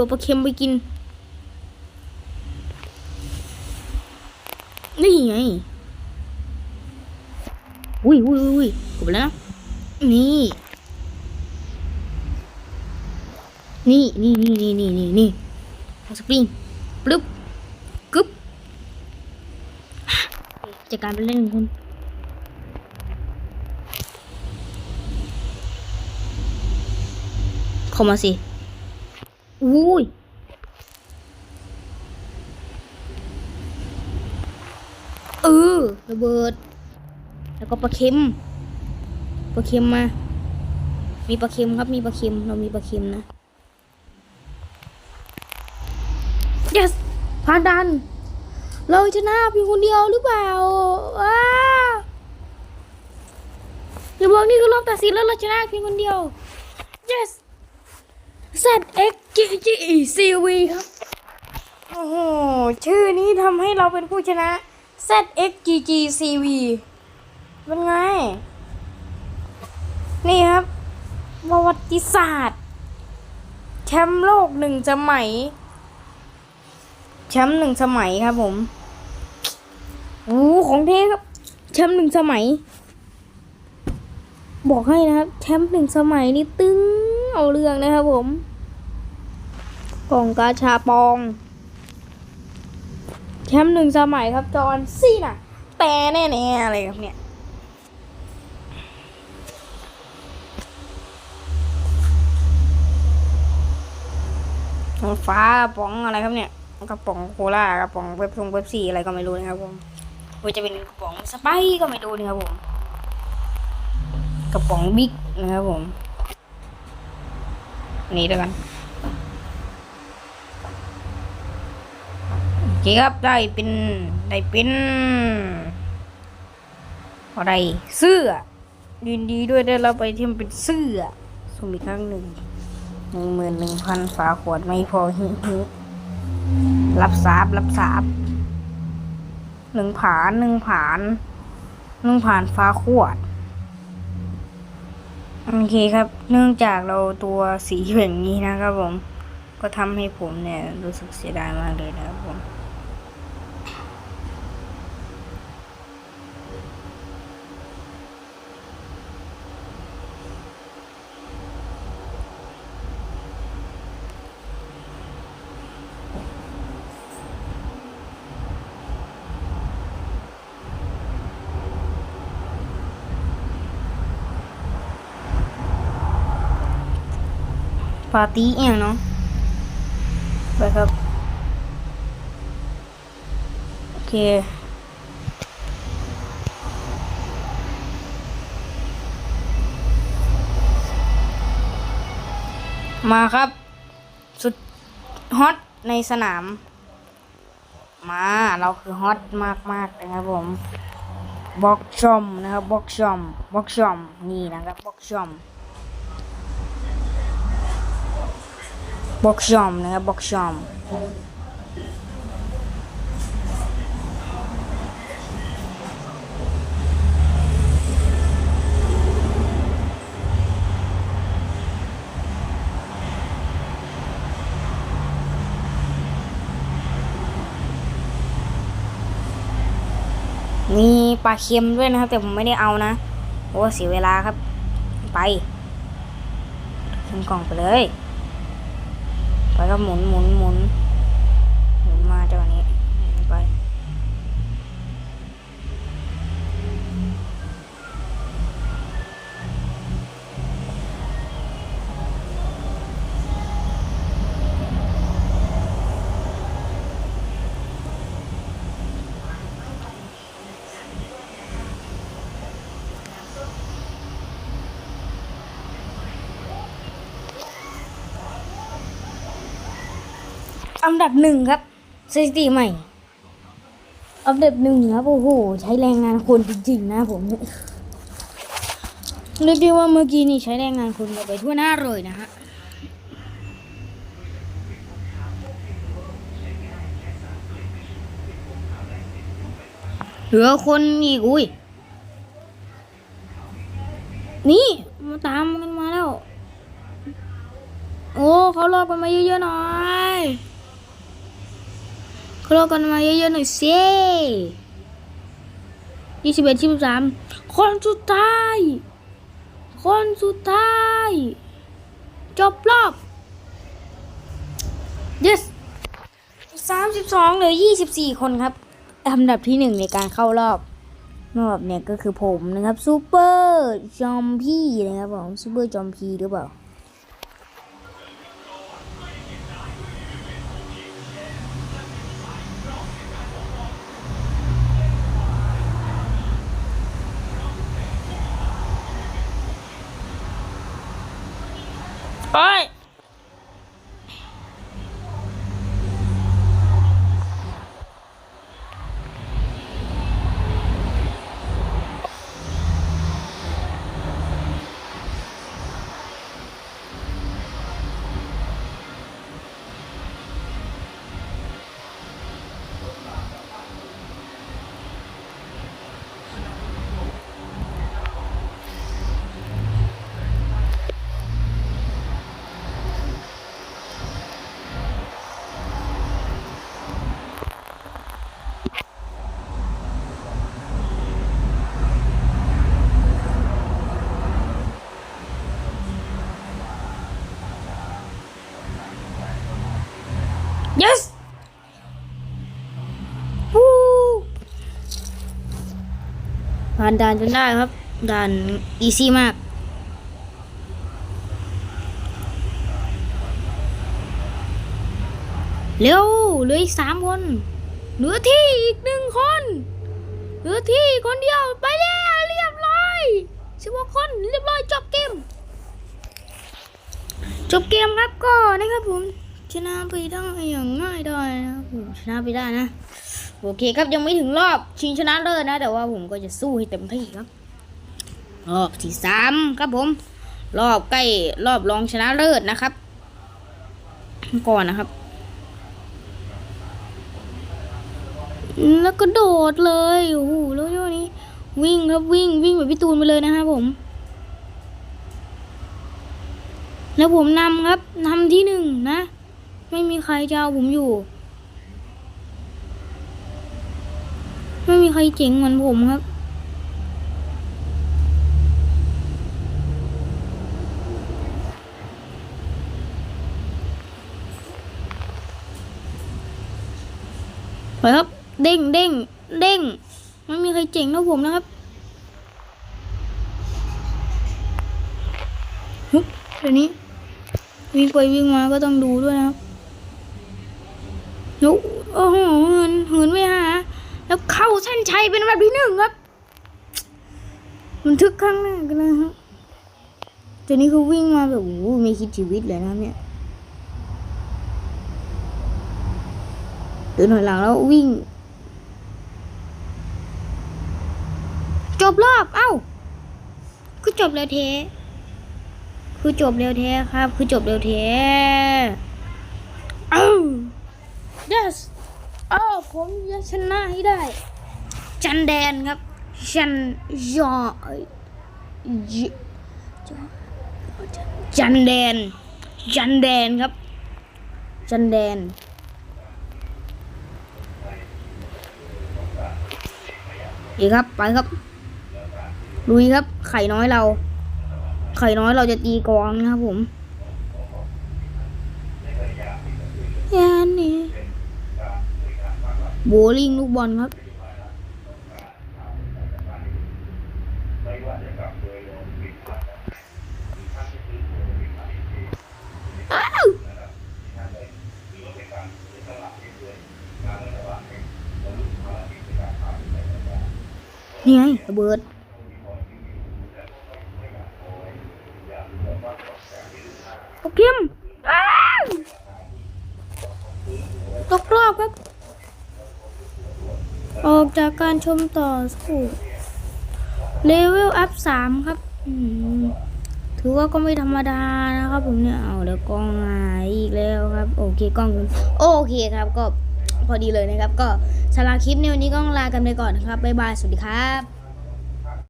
เอาปลาเค็มไปกิน นี่ไง อุ้ยอุ้ยอุ้ยกดไปแล้วนะนี่ นี่นี่นี่นี่นี่นี่นี่สปริงปลึ๊บกึ๊บจัดการไปเล่นหนึ่งคนเข้ามาสิ อุ้ยเออระเบิด แล้วก็ปลาเค็มปลาเค็มมา มีปลาเค็มครับ มีปลาเค็ม เรามีปลาเค็มนะ yes ผ่านดัน เราชนะเพียงคนเดียวหรือเปล่าว้าอย่าบอกนี่คือรอบตัดสินแล้วเราชนะเพียงคนเดียว yes ZXGGCV ครับ โอ้โห ชื่อนี้ทำให้เราเป็นผู้ชนะ Z X G G C V เป็นไง นี่ครับ ประวัติศาสตร์ แชมป์โลกหนึ่งสมัย แชมป์หนึ่งสมัยครับผมโอ้ของเท่ครับ แชมป์หนึ่งสมัย บอกให้นะครับ แชมป์หนึ่งสมัยนี่ตึงาเรื่องนะครับผม กล่องกาชาปอง แชมป์หนึ่งสมัยครับจอนซี่น่ะ แต่แน่ๆอะไรครับเนี่ยฟ้ากระป๋องอะไรครับเนี่ยกระป๋องโคลากระป๋องเว็บทงเว็บซี่อะไรก็ไม่รู้นะครับผมว่าจะเป็นกระป๋องสไปก็ไม่รู้นะครับผมกระป๋องบิ๊กนะครับผม นี่แล้วกันโอเคครับได้เป็นได้เป็นอะไรเสื้อยินดีด้วยได้รับไปที่มันเป็นเสื้อสุ่มอีกครั้งหนึ่งหนึ่งหมื่นหนึ่งพันฝาขวดไม่พอฮิฮิรับสาบรับสาบหนึ่งผานหนึ่งผานหนึ่งผานฟาขวด โอเคครับ เนื่องจากเราตัวสีแบบนี้นะครับผม ก็ทำให้ผมเนี่ยรู้สึกเสียดายมากเลยนะครับผม ปาร์ตี้เองเนาะไปครับ โอเคมาครับ สุดฮอตในสนาม มาเราคือฮอตมากๆนะครับผมบ็อกชอมนะครับบ็อกชอมบ็อกชอมนี่นะครับบ็อกชอม บ็อกชอมนะครับบ็อกชอมมีปลาเค็มด้วยนะครับ แต่ผมไม่ได้เอานะเพราะเสียเวลาครับ ไปขึ้นกล่องไปเลย แล้วก็หมุนหมุนหมุนหมุนมาจังหวะนี้ อันดับหนึ่งครับสถิติใหม่ อันดับหนึ่งครับโอ้โหใช้แรงงานคนจริงๆนะผมเรียกได้ว่าเมื่อกี้นี่ใช้แรงงานคนไปทั่วหน้าเลยนะฮะเหลือคนอีกอุ้ย นี่มาตามกันมาแล้ว โอ้เขารอบกันมาเยอะๆหน่อย เข้ารอบกันมาเยอะๆหน่อยสิยี่สิบเอ็ดยี่สิบสามคนสุดท้าย คนสุดท้าย จบรอบ yes สามสิบสองเหลือยี่สิบสี่คนครับอันดับที่หนึ่งในการเข้ารอบรอบเนี่ยก็คือผมนะครับซูเปอร์จอมพี่นะครับผมซูเปอร์จอมพีหรือเปล่า โอ้ย yes วู้ผ่านด่านจนได้ครับ ด่านอีซี่มาก เร็วเหลืออีกสามคน เหลือที่อีกหนึ่งคน เหลือที่คนเดียวไปแล้วเรียบร้อยสิบกว่าคนเรียบร้อยจบเกม จบเกมครับก็นะครับผม ชนะไปได้อย่างง่ายดายนะผมชนะไปได้นะ โอเคครับยังไม่ถึงรอบชิงชนะเลิศนะ แต่ว่าผมก็จะสู้ให้เต็มที่ครับ รอบที่สามครับผม รอบใกล้รอบรองชนะเลิศนะครับก่อนนะครับ แล้วก็โดดเลยโอ้โหแล้วยนี้ วิ่งครับวิ่งวิ่งแบบพี่ตูนไปเลยนะครับผมแล้วผมนำครับนำที่หนึ่งนะ ไม่มีใครจะเอาผมอยู่ ไม่มีใครเจ๋งเหมือนผมครับ ไปครับ เด้งเด้งเด้งไม่มีใครเจ๋งเท่าผมนะครับฮึบเดี๋ยวนี้วิ่งไปวิ่งมาก็ต้องดูด้วยนะครับ แล้วโอ้โหเหินเหินไม่หาแล้วเข้าเส้นชัยเป็นอันดับที่หนึ่งครับมันทึกข้างหน้ากันนะครับตัวนี้เขาวิ่งมาแบบโอ้ไม่คิดชีวิตเลยนะเนี่ยเดินถอยหลังแล้ววิ่ง จบรอบ เอ้า คือจบแล้วเทคือจบเร็วแท้ครับ คือจบเร็วแท้เอ้า yes เอ้า ผมจะชนะให้ได้ จันแดนครับจันยอจจันแดน จันแดนครับ จันแดนอีกครับไปครับลุยครับ ไข่น้อยเรา ไข่น้อยเราจะตีกองนะครับผมแค่นี้ โบลิ่งลูกบอลครับนี่ไงระเบิด โอเคมอ้าวตกรอบครับ ออกจากการชมต่อสู้เลเวลอัพสามครับถือว่าก็ไม่ธรรมดานะครับผมเนี่ย เอาเดี๋ยวกล้องหายอีกแล้วครับ โอเคกล้องโอเคครับก็พอดีเลยนะครับ ก็สำหรับคลิปในวันนี้ก็ลากันไปก่อนนะครับ บ๊ายบาย สวัสดีครับ